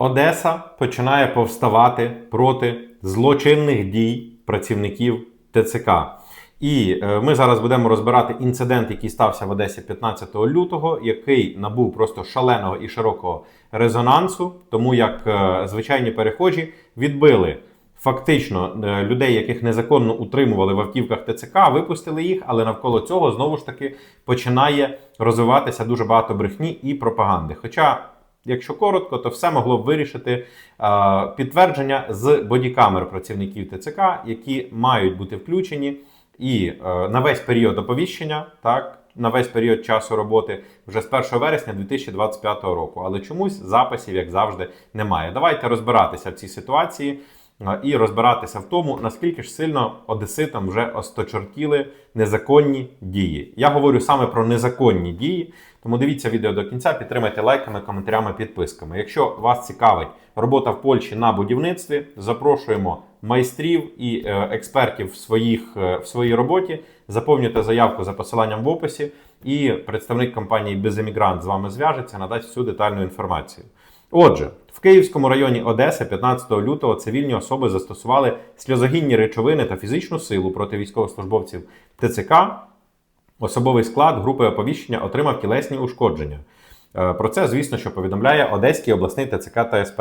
Одеса починає повставати проти злочинних дій працівників ТЦК. І е, ми зараз будемо розбирати інцидент, який стався в Одесі 15 лютого, який набув просто шаленого і широкого резонансу, тому як е, звичайні перехожі відбили фактично е, людей, яких незаконно утримували в автівках ТЦК, випустили їх, але навколо цього знову ж таки починає розвиватися дуже багато брехні і пропаганди. Хоча. Якщо коротко, то все могло б вирішити е, підтвердження з бодікамер працівників ТЦК, які мають бути включені і е, на весь період оповіщення, так, на весь період часу роботи вже з 1 вересня 2025 року. Але чомусь записів, як завжди, немає. Давайте розбиратися в цій ситуації і розбиратися в тому, наскільки ж сильно одеситам вже осточортіли незаконні дії. Я говорю саме про незаконні дії. Тому дивіться відео до кінця, підтримайте лайками, коментарями, підписками. Якщо вас цікавить робота в Польщі на будівництві, запрошуємо майстрів і е, експертів в, своїх, е, в своїй роботі. Заповнюйте заявку за посиланням в описі, і представник компанії Беземігрант з вами зв'яжеться, надасть всю детальну інформацію. Отже, в Київському районі Одеси 15 лютого цивільні особи застосували сльозогінні речовини та фізичну силу проти військовослужбовців ТЦК. Особовий склад групи оповіщення отримав тілесні ушкодження. Е, Про це, звісно, що повідомляє Одеський обласний ТЦК та СП.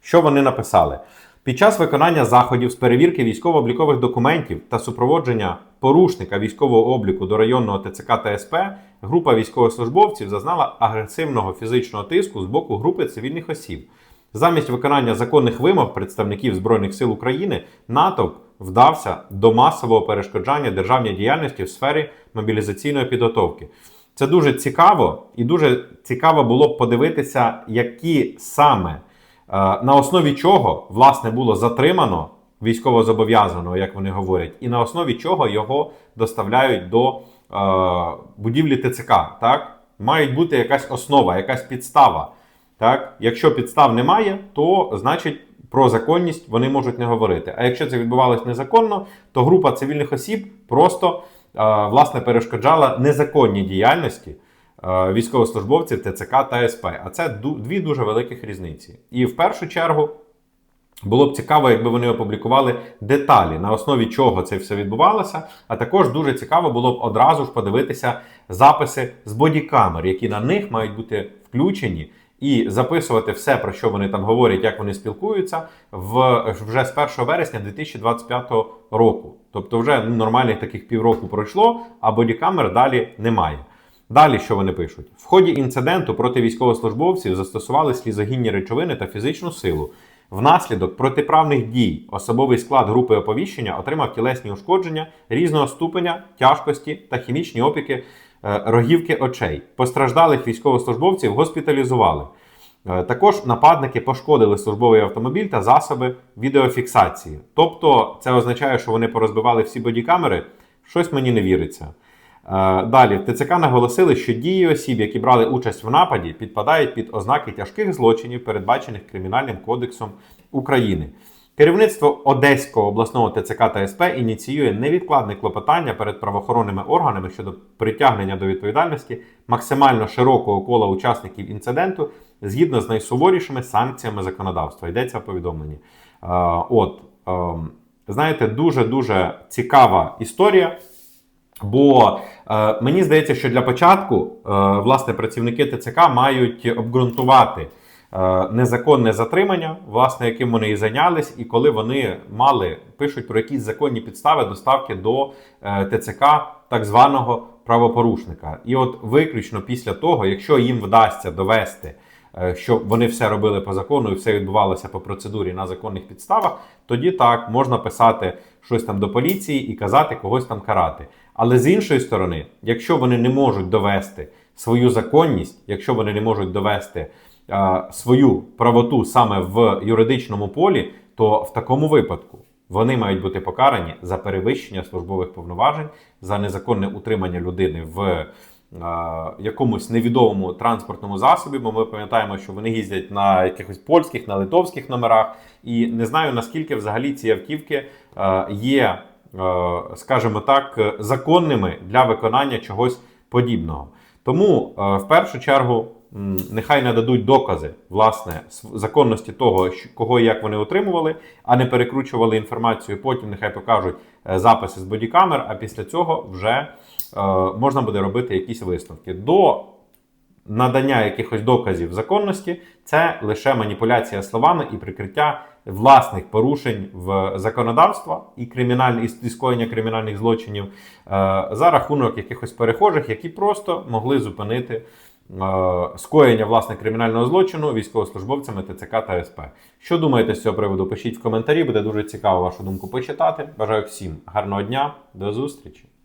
Що вони написали? Під час виконання заходів з перевірки військово-облікових документів та супроводження порушника військового обліку до районного ТЦК та СП група військовослужбовців зазнала агресивного фізичного тиску з боку групи цивільних осіб. Замість виконання законних вимог представників Збройних сил України натовп вдався до масового перешкоджання державній діяльності в сфері мобілізаційної підготовки. Це дуже цікаво, і дуже цікаво було б подивитися, які саме е, на основі чого власне було затримано військовозобов'язаного, як вони говорять, і на основі чого його доставляють до е, будівлі ТЦК. Так? Мають бути якась основа, якась підстава. Так? Якщо підстав немає, то значить про законність вони можуть не говорити. А якщо це відбувалось незаконно, то група цивільних осіб просто власне перешкоджала незаконній діяльності військовослужбовців ТЦК та СП. А це дві дуже великих різниці. І в першу чергу. Було б цікаво, якби вони опублікували деталі, на основі чого це все відбувалося. А також дуже цікаво було б одразу ж подивитися записи з бодікамер, які на них мають бути включені, і записувати все, про що вони там говорять, як вони спілкуються, в вже з 1 вересня 2025 року. Тобто, вже нормальних таких півроку пройшло, а бодікамер далі немає. Далі що вони пишуть? В ході інциденту проти військовослужбовців застосували слізогінні речовини та фізичну силу. Внаслідок протиправних дій особовий склад групи оповіщення отримав тілесні ушкодження різного ступеня, тяжкості та хімічні опіки рогівки очей. Постраждалих військовослужбовців госпіталізували. Е, Також нападники пошкодили службовий автомобіль та засоби відеофіксації. Тобто, це означає, що вони порозбивали всі бодікамери. Щось мені не віриться. Е, Далі в ТЦК наголосили, що дії осіб, які брали участь в нападі, підпадають під ознаки тяжких злочинів, передбачених Кримінальним кодексом України. Керівництво Одеського обласного ТЦК та СП ініціює невідкладне клопотання перед правоохоронними органами щодо притягнення до відповідальності максимально широкого кола учасників інциденту згідно з найсуворішими санкціями законодавства. Йдеться в повідомленні. Е, От, ем, знаєте, дуже дуже цікава історія. Бо е, мені здається, що для початку е, власне працівники ТЦК мають обґрунтувати незаконне затримання, власне, яким вони і зайнялись, і коли вони мали пишуть про якісь законні підстави доставки до е, ТЦК так званого правопорушника. І от виключно після того, якщо їм вдасться довести. е, Що вони все робили по закону і все відбувалося по процедурі на законних підставах, тоді так можна писати щось там до поліції і казати когось там карати. Але з іншої сторони, якщо вони не можуть довести свою законність, якщо вони не можуть довести е, свою правоту саме в юридичному полі, то в такому випадку вони мають бути покарані за перевищення службових повноважень, за незаконне утримання людини в е, якомусь невідомому транспортному засобі, бо ми пам'ятаємо, що вони їздять на якихось польських, на литовських номерах, і не знаю наскільки взагалі ці автівки е, є е, скажімо так, законними для виконання чогось подібного. Тому в першу чергу нехай нададуть докази власне законності того, кого і як вони отримували, а не перекручували інформацію. Потім нехай покажуть е, записи з бодікамер, а після цього вже е, можна буде робити якісь висновки. До надання якихось доказів законності це лише маніпуляція словами і прикриття власних порушень в законодавства і кримінальні і скоєння кримінальних злочинів е, за рахунок якихось перехожих, які просто могли зупинити скоєння власне кримінального злочину військовослужбовцями ТЦК та СП. Що думаєте з цього приводу? Пишіть в коментарі, буде дуже цікаво вашу думку почитати. Бажаю всім гарного дня, до зустрічі!